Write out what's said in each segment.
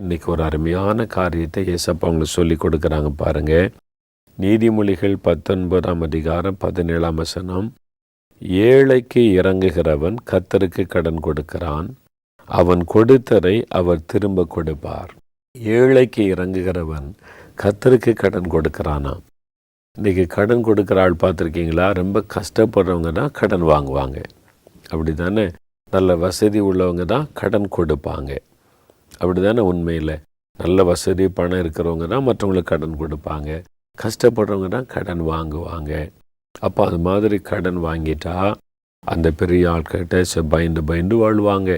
இன்றைக்கி ஒரு அருமையான காரியத்தை ஏசப்பா அவங்களுக்கு சொல்லி கொடுக்குறாங்க பாருங்கள் நீதிமொழிகள் பத்தொன்பதாம் அதிகாரம் பதினேழாம் வசனம் ஏழைக்கு இறங்குகிறவன் கத்தருக்கு கடன் கொடுக்கிறான் அவன் கொடுத்ததை அவர் திரும்ப கொடுப்பார். ஏழைக்கு இறங்குகிறவன் கத்தருக்கு கடன் கொடுக்கிறானா? இன்றைக்கி கடன் கொடுக்குற ஆள் பார்த்துருக்கீங்களா? ரொம்ப கஷ்டப்படுறவங்க தான் கடன் வாங்குவாங்க. அப்படி தானே நல்ல வசதி உள்ளவங்க தான் கடன் கொடுப்பாங்க. அப்படி தானே உண்மையில்? நல்ல வசதி பணம் இருக்கிறவங்க தான் மற்றவங்களுக்கு கடன் கொடுப்பாங்க. கஷ்டப்படுறவங்க தான் கடன் வாங்குவாங்க. அப்போ அது மாதிரி கடன் வாங்கிட்டா அந்த பெரிய ஆட்கிட்ட ச பயந்து பயந்து வாழ்வாங்க.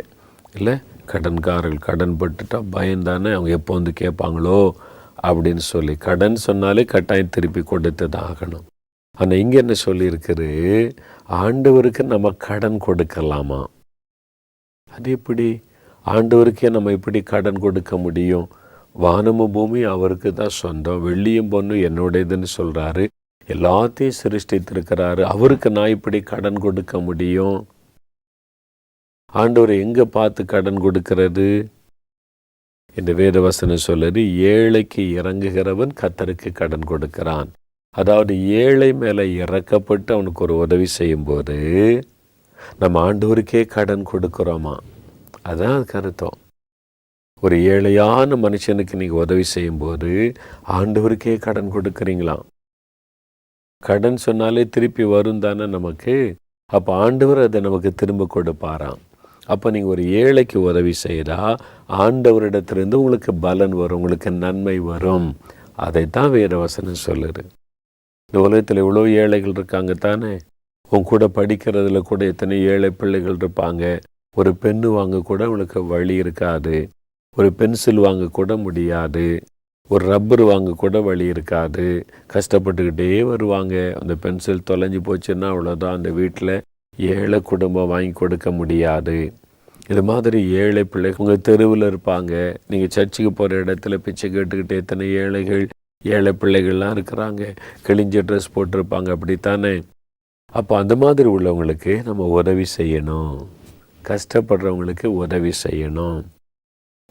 இல்லை? கடன்காரர்கள் கடன் பட்டுட்டா பயந்தானே அவங்க எப்போ வந்து கேட்பாங்களோ அப்படின்னு சொல்லி. கடன் சொன்னாலே கட்டாயம் திருப்பி கொடுத்து தான் ஆகணும். ஆனால் இங்கே என்ன சொல்லியிருக்குது? ஆண்டவருக்கு நம்ம கடன் கொடுக்கலாமா? அது எப்படி? ஆண்டவருக்கே நம்ம எப்படி கடன் கொடுக்க முடியும்? வானமும் பூமி அவருக்கு தான் சொந்தம். வெள்ளியும் பொண்ணும் என்னுடையதுன்னு சொல்கிறாரு எல்லாத்தையும் சிருஷ்டித்திருக்கிறாரு. அவருக்கு நான் இப்படி கடன் கொடுக்க முடியும்? ஆண்டவர் எங்கே பார்த்து கடன் கொடுக்கிறது? இந்த வேதவசனம் சொல்லுது ஏழைக்கு இறங்குகிறவன் கத்தருக்கு கடன் கொடுக்கிறான். அதாவது ஏழை மேலே இறக்கப்பட்டு அவனுக்கு ஒரு உதவி செய்யும்போது நம்ம ஆண்டவருக்கே கடன் கொடுக்குறோமா? அதுதான் அதுக்கு அர்த்தம் ஒரு ஏழையான மனுஷனுக்கு நீங்கள் உதவி செய்யும்போது ஆண்டவருக்கே கடன் கொடுக்குறீங்களாம் கடன் சொன்னாலே திருப்பி வரும் தானே நமக்கு? அப்போ ஆண்டவர் அதை நமக்கு திரும்ப கொடுப்பாராம். அப்போ நீங்கள் ஒரு ஏழைக்கு உதவி செய்கிறா ஆண்டவரிடத்திலிருந்து உங்களுக்கு பலன் வரும் உங்களுக்கு நன்மை வரும். அதைத்தான் வேறு வசனம் சொல்லுது. இந்த உலகத்தில் இவ்வளோ ஏழைகள் இருக்காங்க தானே? உன் கூட படிக்கிறதுல கூட எத்தனை ஏழை பிள்ளைகள் இருப்பாங்க. ஒரு பெண்ணு வாங்க கூட அவங்களுக்கு வழி இருக்காது. ஒரு பென்சில் வாங்க கூட முடியாது. ஒரு ரப்பர் வாங்க கூட வழி இருக்காது. கஷ்டப்பட்டுக்கிட்டே வருவாங்க. அந்த பென்சில் தொலைஞ்சு போச்சுன்னா அவ்வளோதான் அந்த வீட்டில் ஏழை குடும்பம் வாங்கி கொடுக்க முடியாது. இது மாதிரி ஏழை பிள்ளை உங்கள் தெருவில் இருப்பாங்க. நீங்கள் சர்ச்சுக்கு போகிற இடத்துல பிச்சை கேட்டுக்கிட்டு எத்தனை ஏழைகள் ஏழை பிள்ளைகள்லாம் இருக்கிறாங்க. கிழிஞ்ச ட்ரெஸ் போட்டிருப்பாங்க. அப்படித்தானே? அப்போ அந்த மாதிரி உள்ளவங்களுக்கு நம்ம உதவி செய்யணும். கஷ்டப்படுறவங்களுக்கு உதவி செய்யணும்.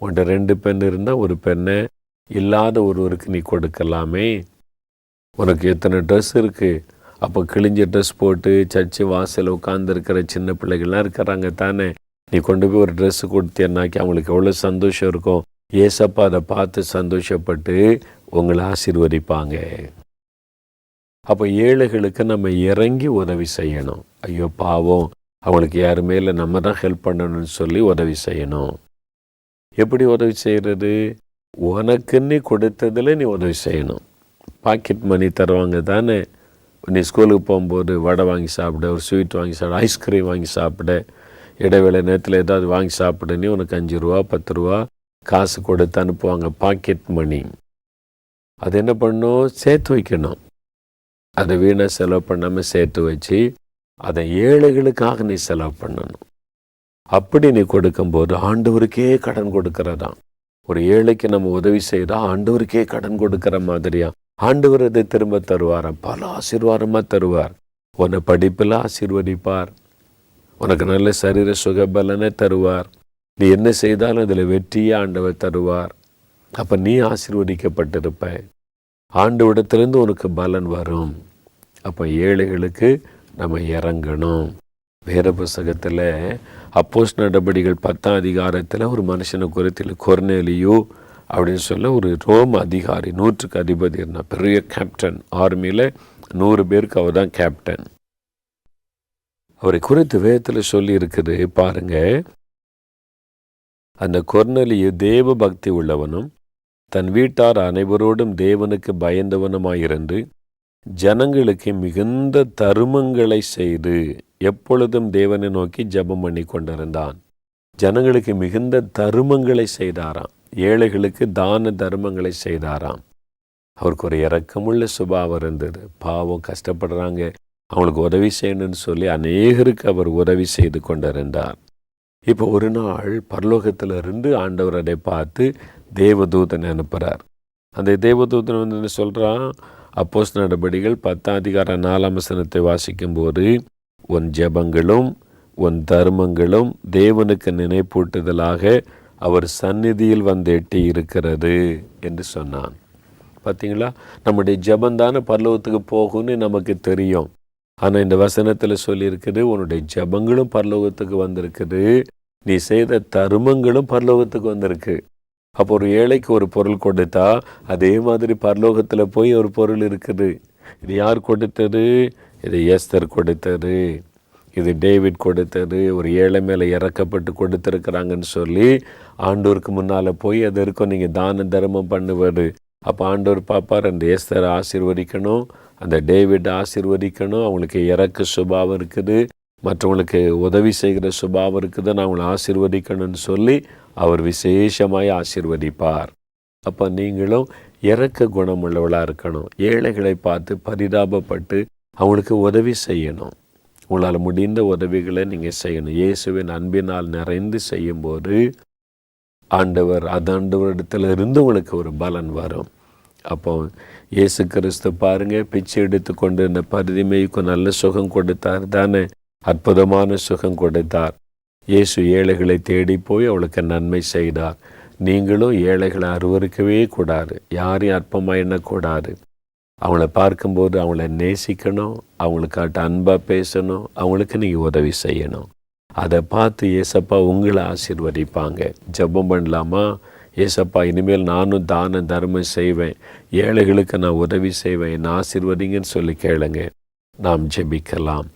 உன்ட்ட ரெண்டு பெண் இருந்தால் ஒரு பெண்ணை இல்லாத ஒருவருக்கு நீ கொடுக்கலாமே. உனக்கு எத்தனை ட்ரெஸ் இருக்குது அப்போ கிழிஞ்ச ட்ரெஸ் போட்டு சர்ச்சு வாசல் உட்காந்துருக்கிற சின்ன பிள்ளைகள்லாம் இருக்கிறாங்க தானே. நீ கொண்டு போய் ஒரு ட்ரெஸ்ஸு கொடுத்தேன்னாக்கி அவங்களுக்கு எவ்வளோ சந்தோஷம் இருக்கும் ஏசப்பா அதை பார்த்து சந்தோஷப்பட்டு உங்களை ஆசீர்வதிப்பாங்க. அப்போ ஏழைகளுக்கு நம்ம இறங்கி உதவி செய்யணும். ஐயோ பாவம். அவங்களுக்கு யாருமே இல்லை நம்ம தான் ஹெல்ப் பண்ணணும்னு சொல்லி உதவி செய்யணும். எப்படி உதவி செய்கிறது உனக்குன்னு கொடுத்ததில் நீ உதவி செய்யணும். பாக்கெட் மணி தருவாங்க தானே. நீ ஸ்கூலுக்கு போகும்போது வடை வாங்கி சாப்பிட ஒரு ஸ்வீட் வாங்கி சாப்பிட ஐஸ்கிரீம் வாங்கி சாப்பிட. இடைவேளை நேரத்தில் ஏதாவது வாங்கி சாப்பிட நீ உனக்கு அஞ்சு ரூபா பத்து ரூபா காசு கொடுத்து அனுப்புவாங்க பாக்கெட் மணி அது என்ன பண்ணணும் சேர்த்து வைக்கணும். அதை வீணாக செலவு பண்ணாமல் சேர்த்து வச்சு அதை ஏழைகளுக்காக நீ செலவு பண்ணணும். அப்படி நீ கொடுக்கும்போது ஆண்டவருக்கே கடன் கொடுக்கிறதா ஒரு ஏழைக்கு நம்ம உதவி செய்தால் ஆண்டவருக்கே கடன் கொடுக்கிற மாதிரியா? ஆண்டவர் அதை திரும்ப தருவார் பல ஆசீர்வாதமாக தருவார். உன்னை படிப்பில் ஆசீர்வதிப்பார். உனக்கு நல்ல சரீர சுகபலனை தருவார். நீ என்ன செய்தாலும் அதில் வெற்றியே ஆண்டவர் தருவார். அப்போ நீ ஆசீர்வதிக்கப்பட்டிருப்ப. ஆண்டவிடத்திலிருந்து உனக்கு பலன் வரும். அப்போ ஏழைகளுக்கு நம்ம இறங்கணும். வேற புஸ்தகத்தில் அப்போஸ் நடபடிகள் பத்தாம் அதிகாரத்தில் ஒரு மனுஷனை குறித்தில் கொர்னேலியோ அப்படின்னு சொல்ல ஒரு ரோம் அதிகாரி நூற்றுக்கு அதிபதி இருந்தான் பெரிய கேப்டன் ஆர்மியில் நூறு பேருக்கு அவர் தான் கேப்டன் அவரை குறித்து வேதத்தில் சொல்லி இருக்குது பாருங்க. அந்த கொர்னலியு தேவ பக்தி உள்ளவனும் தன் வீட்டார் அனைவரோடும் தேவனுக்கு பயந்தவனுமாயிருந்து ஜனங்களுக்கு மிகுந்த தருமங்களை செய்து எப்பொழுதும் தேவனை நோக்கி ஜெபம் பண்ணி கொண்டிருந்தான். ஜனங்களுக்கு மிகுந்த தருமங்களை செய்தாராம். ஏழைகளுக்கு தான தர்மங்களை செய்தாராம். அவருக்கு ஒரு இறக்கமுள்ள சுபாவம் இருந்தது. பாவம் கஷ்டப்படுறாங்க. அவங்களுக்கு உதவி செய்யணும்னு சொல்லி அநேகருக்கு அவர் உதவி செய்து கொண்டிருந்தார். இப்போ ஒரு நாள் பரலோகத்திலிருந்து ஆண்டவர் அதை பார்த்து தேவதூதன் அனுப்புகிறார் அந்த தேவதூதன் வந்து என்ன சொல்கிறான் அப்போஸ் நடபடிகள் பத்தாம் அதிகார நாலாம் வசனத்தை வாசிக்கும்போது உன் ஜெபங்களும் உன் தர்மங்களும் தேவனுக்கு நினைப்பூட்டுதலாக அவர் சந்நிதியில் வந்து எட்டி இருக்கிறது என்று சொன்னான். பார்த்தீங்களா நம்முடைய ஜபந்தான பரலோகத்துக்கு போகும்னு நமக்கு தெரியும். ஆனால் இந்த வசனத்தில் சொல்லியிருக்குது உன்னுடைய ஜபங்களும் பரலோகத்துக்கு வந்திருக்குது. நீ செய்த தருமங்களும் பரலோகத்துக்கு வந்திருக்கு. அப்போ ஒரு ஏழைக்கு ஒரு பொருள் கொடுத்தா அதே மாதிரி பரலோகத்தில் போய் ஒரு பொருள் இருக்குது. இது யார் கொடுத்தது? இது ஏஸ்தர் கொடுத்தது. இது டேவிட் கொடுத்தது. ஒரு ஏழை மேலே இறக்கப்பட்டு கொடுத்துருக்குறாங்கன்னு சொல்லி ஆண்டோருக்கு முன்னால் போய் அது இருக்கும். நீங்கள் தான தர்மம் பண்ணுவார் அப்போ ஆண்டோர் பார்ப்பார் அந்த ஏஸ்தரை ஆசிர்வதிக்கணும் அந்த டேவிட் ஆசிர்வதிக்கணும். அவங்களுக்கு இறக்க சுபாவம் இருக்குது. மற்றவங்களுக்கு உதவி செய்கிற சுபாவம் இருக்குது? நான் அவங்களை ஆசிர்வதிக்கணும்னு சொல்லி அவர் விசேஷமாய் ஆசிர்வதிப்பார். அப்போ நீங்களும் இறக்க குணமுள்ளவளாக இருக்கணும். ஏழைகளை பார்த்து பரிதாபப்பட்டு அவங்களுக்கு உதவி செய்யணும். உங்களால் முடிந்த உதவிகளை நீங்கள் செய்யணும். இயேசுவின் அன்பினால் நிறைந்து செய்யும்போது ஆண்டவர் அது ஆண்டவரிடத்தில் இருந்து உங்களுக்கு ஒரு பலன் வரும். அப்போ இயேசு கிறிஸ்து பாருங்க பிச்சை எடுத்து கொண்டு இந்த பரிதிமைக்கு நல்ல சுகம் கொடுத்தார் தானே? அற்புதமான சுகம் கொடுத்தார். இயேசு ஏழைகளை தேடி போய் அவளுக்கு நன்மை செய்தார். நீங்களும் ஏழைகளை அருவருக்கவே கூடாது. யாரையும் அற்பமாக எண்ணக்கூடாது அவங்கள பார்க்கும்போது அவங்கள நேசிக்கணும் அவங்களுக்காட்ட அன்பாக பேசணும் அவங்களுக்கு நீங்கள் உதவி செய்யணும். அதை பார்த்து ஏசப்பா உங்களை ஆசிர்வதிப்பாங்க. ஜெபம் பண்ணலாமா? ஏசப்பா இனிமேல் நானும் தான தர்மம் செய்வேன். ஏழைகளுக்கு நான் உதவி செய்வேன். என்னை ஆசீர்வதிங்கன்னு சொல்லி கேளுங்க. நாம் ஜெபிக்கலாம்.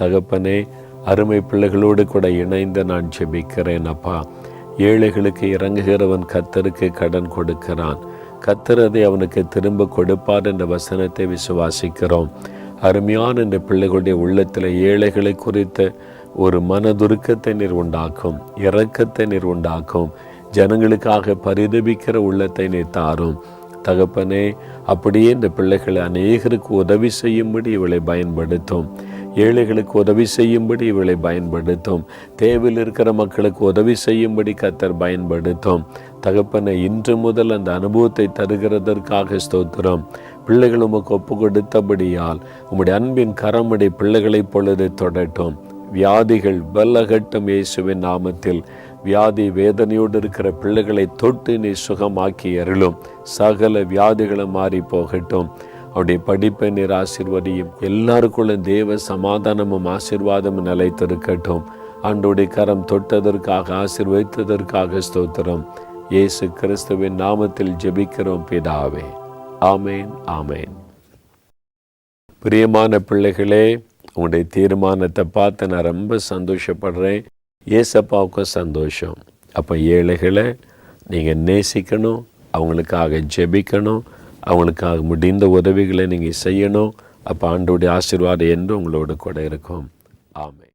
தகப்பனே அருமை பிள்ளைகளோடு கூட இணைந்து நான் ஜெபிக்கிறேன் அப்பா. ஏழைகளுக்கு இறங்குகிறவன் கத்தருக்கு கடன் கொடுக்கிறான். கத்தர் அதை அவனுக்கு திரும்ப கொடுப்பார் என்ற வசனத்தை விசுவாசிக்கிறோம். அருமையான இந்த பிள்ளைகளுடைய உள்ளத்தில் ஏழைகளை குறித்த ஒரு மனதுருக்கத்தை நீர் உண்டாக்கும் இறக்கத்தை நீர் உண்டாக்கும் ஜனங்களுக்காக பரிதபிக்கிற உள்ளத்தை நீர் தாரும். தகப்பனே அப்படியே இந்த பிள்ளைகளை அநேகருக்கு உதவி செய்யும்படி இவளை பயன்படுத்தும். ஏழைகளுக்கு உதவி செய்யும்படி இவளை பயன்படுத்தும். தேவையில் இருக்கிற மக்களுக்கு உதவி செய்யும்படி கத்தர் பயன்படுத்தும். தகப்பனை இன்று முதல் அந்த அனுபவத்தை தருகிறதற்காக ஸ்தோத்திரம். பிள்ளைகள் உமக்கு ஒப்பு கொடுத்தபடியால் உம்முடைய அன்பின் கரமுடைய பிள்ளைகளைப் பொழுது தொடட்டும். வியாதிகள் வெல்லகட்டும் இயேசுவின் நாமத்தில். வியாதி வேதனையோடு இருக்கிற பிள்ளைகளை தொட்டு நீ சுகமாக்கி அருளும். சகல வியாதிகளும் மாறி போகட்டும். அவருடைய படிப்பை நீர் ஆசிர்வதியும். எல்லாருக்குள்ள தேவ சமாதானமும் ஆசிர்வாதமும் நிலைத்திருக்கட்டும். ஆண்டோடைய கரம் தொட்டதற்காக ஆசிர்வதித்ததற்காக ஸ்தோத்திரம். இயேசு கிறிஸ்துவின் நாமத்தில் ஜெபிக்கிறோம் பிதாவே. ஆமேன் ஆமேன். பிரியமான பிள்ளைகளே உங்களுடைய தீர்மானத்தை பார்த்து நான் ரொம்ப சந்தோஷப்படுறேன். ஏசப்பாவுக்கும் சந்தோஷம். அப்போ ஏழைகளை நீங்கள் நேசிக்கணும் அவங்களுக்காக ஜெபிக்கணும். அவங்களுக்காக முடிந்த உதவிகளை நீங்கள் செய்யணும். அப்போ ஆண்டோடைய ஆசீர்வாதம் என்று உங்களோட கூட இருக்கும். ஆமை